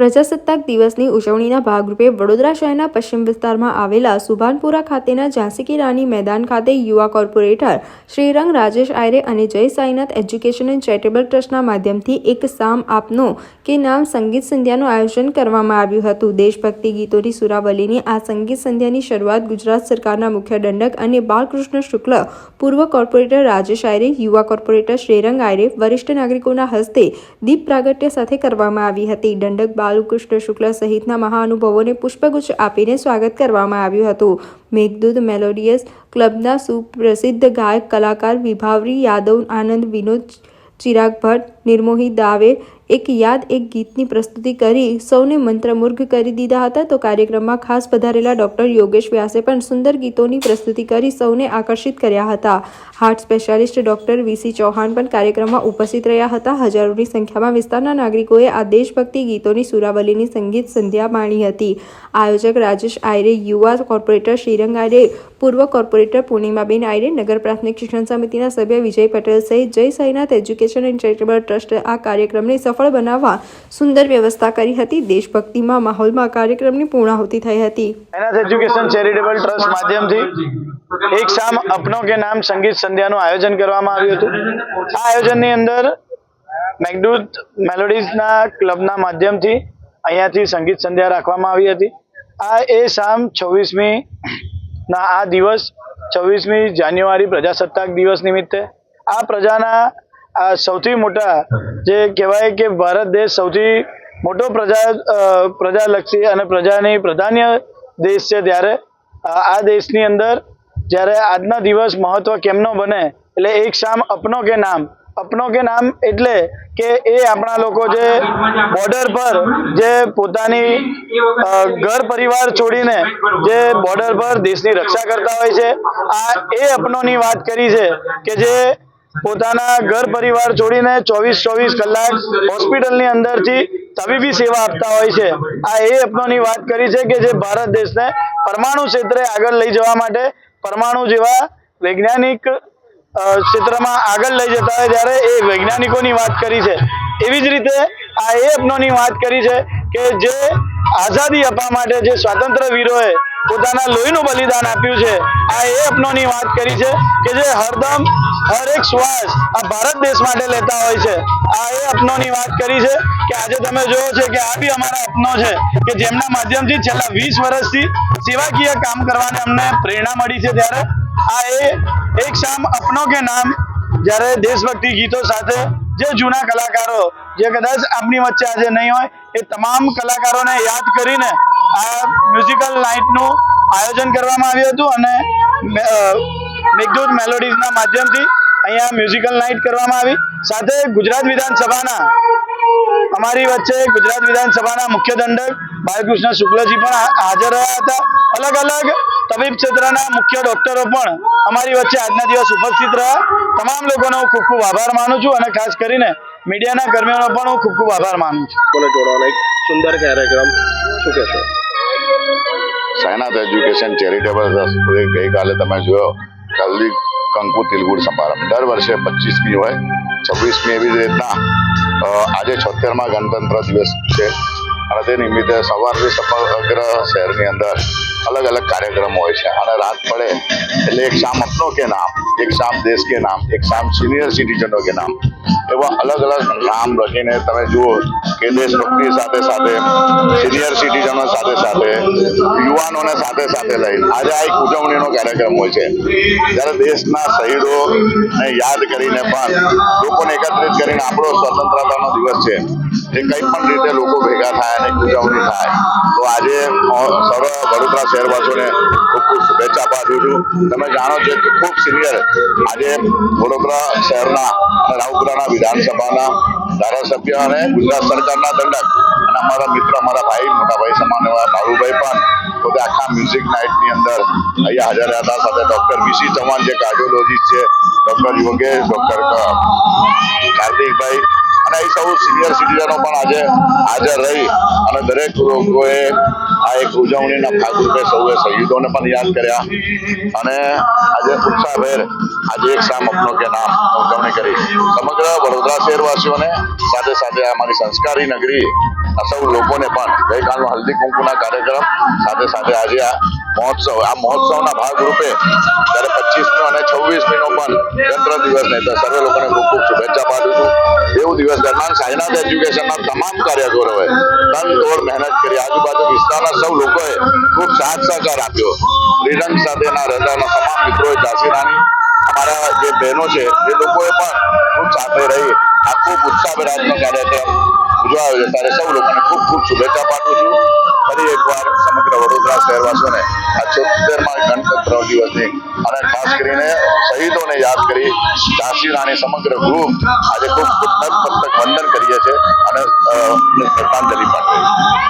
પ્રજાસત્તાક દિવસની ઉજવણીના ભાગરૂપે વડોદરા શહેરના પશ્ચિમ વિસ્તારમાં આવેલા સુભાનપુરા ખાતેના ઝાંસી કી રાની મેદાન ખાતે યુવા કોર્પોરેટર શ્રીરંગ રાજેશ આયરે અને જય સાઈનાથ એજ્યુકેશન એન્ડ ચેરિટેબલ ટ્રસ્ટના માધ્યમથી એક સામ આપનો કે નામ સંગીત સંધ્યાનું આયોજન કરવામાં આવ્યું હતું. દેશભક્તિ ગીતોની સુરાવલીની આ સંગીત સંધ્યાની શરૂઆત ગુજરાત સરકારના મુખ્ય દંડક અને બાલકૃષ્ણ શુક્લ, પૂર્વ કોર્પોરેટર રાજેશ આયરે, યુવા કોર્પોરેટર શ્રીરંગ આયરે, વરિષ્ઠ નાગરિકોના હસ્તે દીપ પ્રાગટ્ય સાથે કરવામાં આવી હતી. દંડક બાલકૃષ્ણ શુક્લ સહિતના મહાનુભાવોને પુષ્પગુચ્છ આપીને સ્વાગત કરવામાં આવ્યું હતું. મેઘદૂત મેલોડિયસ ક્લબના સુપ્રસિદ્ધ ગાયક કલાકાર વિભાવરી યાદવ, આનંદ વિનોદ, ચિરાગ ભટ્ટ, નિર્મોહી દાવે એક યાદ, એક ગીતની પ્રસ્તુતિ કરી સૌને મંત્રમુગ્ધ કરી દીધા હતા. તો કાર્યક્રમમાં ખાસ પધારેલા ડોક્ટર યોગેશ વ્યાસે પણ સુંદર ગીતોની પ્રસ્તુતિ કરી સૌને આકર્ષિત કર્યા હતા. Heart specialist doctor V C Chauhan પણ કાર્યક્રમમાં ઉપસ્થિત રહ્યા હતા. હજારોની સંખ્યામાં વિસ્તારના નાગરિકોએ આ દેશભક્તિ ગીતોની સુરાવલીની સંગીત સંધ્યા માણી હતી. આયોજક રાજેશ આયરે, યુવા કોર્પોરેટર શ્રીરંગ આયરે પૂર્વ કોર્પોરેટર પૂર્ણિમાબેન આયરે નગર પ્રાથમિક શિક્ષણ સમિતિના સભ્ય વિજય પટેલ સહિત Jai Sainath education and charitable trust આ કાર્યક્રમને સફળ બનાવવા સુંદર વ્યવસ્થા કરી હતી. દેશભક્તિમાં માહોલમાં કાર્યક્રમની પૂર્ણાહુતિ થઈ હતી. એજ્યુકેશન ચેરિટેબલ ટ્રસ્ટ માધ્યમથી એક શામ અપનો કે નામ સંગીત સંધ્યાનું આયોજન કરવામાં આવ્યું હતું. આ આયોજનની અંદર મેઘદૂત મેલોડીઝના ક્લબના માધ્યમથી અહીંયાથી સંગીત સંધ્યા રાખવામાં આવી હતી. આ એ શામ છવ્વીસમી ના, આ દિવસ છવ્વીસમી જાન્યુઆરી પ્રજાસત્તાક દિવસ નિમિત્તે. આ પ્રજાના, આ સૌથી મોટા જે કહેવાય કે ભારત દેશ સૌથી મોટો પ્રજા પ્રજાલક્ષી અને પ્રજાની પ્રધાન્ય દેશ છે ત્યારે. આ દેશની અંદર જ્યારે આજના દિવસ મહત્વ કેમનો બને, એટલે એક શામ અપનો કે નામ. અપનો કે નામ એટલે કે એ આપણા લોકો જે બોર્ડર પર જે પોતાની ઘર પરિવાર છોડીને જે બોર્ડર પર દેશની રક્ષા કરતા હોય છે, આ એ અપનોની વાત કરી છે કે જે પોતાના ઘર પરિવાર છોડીને ચોવીસ ચોવીસ કલાક હોસ્પિટલની અંદરથી તબીબી સેવા આપતા હોય છે. આ એ અપનોની વાત કરી છે કે જે ભારત દેશને પરમાણુ ક્ષેત્રે આગળ લઈ જવા માટે પરમાણુ જેવા વૈજ્ઞાનિક ક્ષેત્રમાં આગળ લઈ જતા હોય ત્યારે એ વૈજ્ઞાનિકોની વાત કરી છે. એવી જ રીતે આ એ અપનોની વાત કરી છે કે જે આઝાદી આપવા માટે જે સ્વાતંત્ર્ય વીરોએ પોતાના લોહીનું બલિદાન આપ્યું છે, આ એ વાત કરી છે કે જે હરદમ હર એક શ્વાસ આ ભારત દેશ માટે લેતા હોય છે. આ એ અપનોની વાત કરી છે કે આજે તમે જોયો છે કે આ બી અમારા અપનો છે કે જેમના માધ્યમથી છેલ્લા વીસ વર્ષથી સેવાકીય કામ કરવાને અમને પ્રેરણા મળી છે ત્યારે આ એ એક શામ અપનો કે નામ, જ્યારે દેશભક્તિ ગીતો સાથે જે જૂના કલાકારો, જે કદાચ આપની વચ્ચે આજે નહીં હોય, એ તમામ કલાકારોને યાદ કરીને આ મ્યુઝિકલ નાઇટનું આયોજન કરવામાં આવ્યું હતું અને મેઘદૂત મેલોડીઝના માધ્યમથી અહીંયા મ્યુઝિકલ નાઇટ કરવામાં આવી. સાથે ગુજરાત વિધાનસભાના, અમારી વચ્ચે ગુજરાત વિધાનસભાના મુખ્ય દંડક બાલકૃષ્ણ શુક્લજી પણ હાજર રહ્યા હતા. અલગ અલગ તબીબ ક્ષેત્રના મુખ્ય ડોક્ટરો પણ અમારી વચ્ચે આજના દિવસ ઉપસ્થિત રહ્યા. તમામ લોકોનો હું ખૂબ ખૂબ આભાર માનું છું અને ખાસ કરીને મીડિયાના કર્મીઓનો પણ હું ખૂબ ખૂબ આભાર માનું છું. લોકોને જોડવાનો એક સુંદર કાર્યક્રમ શું કહેશો? સાયનાથ એજ્યુકેશન ચેરિટેબલ ટ્રસ્ટ ગઈકાલે તમે જોયો કલ્દી કંકુ તિલગુડ સમારંભ દર વર્ષે પચીસમી હોય છવ્વીસમી એવી રીતના આજે છોતેરમાં ગણતંત્ર દિવસ છે. અને તે નિમિત્તે સવારથી સમગ્ર શહેરની અંદર અલગ અલગ કાર્યક્રમો હોય છે. અને રાત પડે એટલે એક શામ અપનો કે નામ, એક શામ દેશ કે નામ, એક શામ સિનિયર સિટીઝનો કે નામ, એવા અલગ અલગ નામ લખીને તમે જુઓ કે દેશભક્તિ સાથે સાથે સિનિયર સિટીઝનો સાથે સાથે, યુવાનોને સાથે સાથે લઈ આજે આ એક ઉજવણીનો કાર્યક્રમ હોય છે. જ્યારે દેશના શહીદોને યાદ કરીને પણ લોકોને એકત્રિત કરીને આપણો સ્વતંત્રતાનો દિવસ છે. જે કંઈ પણ રીતે લોકો ભેગા થાય અને ઉજવણી થાય. તો આજે સર્વ વડોદરા શહેરવાસીઓને ખૂબ ખૂબ શુભેચ્છા પાઠવું છું. તમે જાણો છો કે ખૂબ સિનિયર આજે વડોદરા શહેરના રાવપુરાના વિધાનસભાના ધારાસભ્ય અને ગુજરાત સરકારના દંડક અને અમારા મિત્ર, અમારા ભાઈ, મોટા ભાઈ સમાન એવા બાબુભાઈ પણ પોતે આખા મ્યુઝિક નાઇટની અંદર અહીંયા હાજર રહ્યા હતા. સાથે ડૉક્ટર વીસી ચૌહાણ, જે કાર્ડિયોલોજીસ્ટ છે, ડોક્ટર યોગેશ, ડૉક્ટર કાર્તિકભાઈ અને એ સૌ સિનિયર સિટીઝનો પણ આજે હાજર રહી અને દરેક લોકોએ આ એક ઉજવણીના ભાગરૂપે સૌએ શહીદોને પણ યાદ કર્યા અને આજે ઉત્સાહભેર આજે એક સામ અપનો કે નામ ઉજવણી કરી. સમગ્ર વડોદરા શહેરવાસીઓને સાથે સાથે અમારી સંસ્કારી નગરી આ સૌ લોકોને પણ ગઈકાલનો હલ્દી કુંકુના કાર્યક્રમ સાથે સાથે આજે આ મહોત્સવ, આ મહોત્સવના ભાગરૂપે જ્યારે પચીસમી અને છવ્વીસમીનો પણ ગણતંત્ર દિવસ ને તો સર્વે લોકોને ખૂબ ખૂબ શુભેચ્છા પાઠવું છું. એવું દિવસ દરમિયાન સાયનાથ એજ્યુકેશનના તમામ કાર્યકરોએ તનતોડ મહેનત કરી આજુબાજુ વિસ્તારના સૌ લોકોએ ખૂબ સાથ સહકાર આપ્યો. શ્રીરંગ સાથેના રહેતાના તમામ મિત્રોએ ઝાંસી રાણી અમારા જે બહેનો છે, એ લોકોએ પણ ખૂબ સાથે રહી આ ખૂબ ઉત્સાહભેર આજનો કાર્યક્રમ ઉજવાયો છે. ત્યારે સૌ લોકોને ખૂબ ખૂબ શુભેચ્છા પાઠવું છું. ફરી એકવાર સમગ્ર વડોદરા શહેરવાસીઓને આ છોતેરમાં ગણતંત્ર દિવસની અને ખાસ કરીને શહીદોને યાદ કરી ઝાંસી રાણી સમગ્ર ગ્રુપ આજે ખૂબ નતમસ્તક વંદન કરીએ છીએ અને શ્રદ્ધાંજલિ પાઠવીએ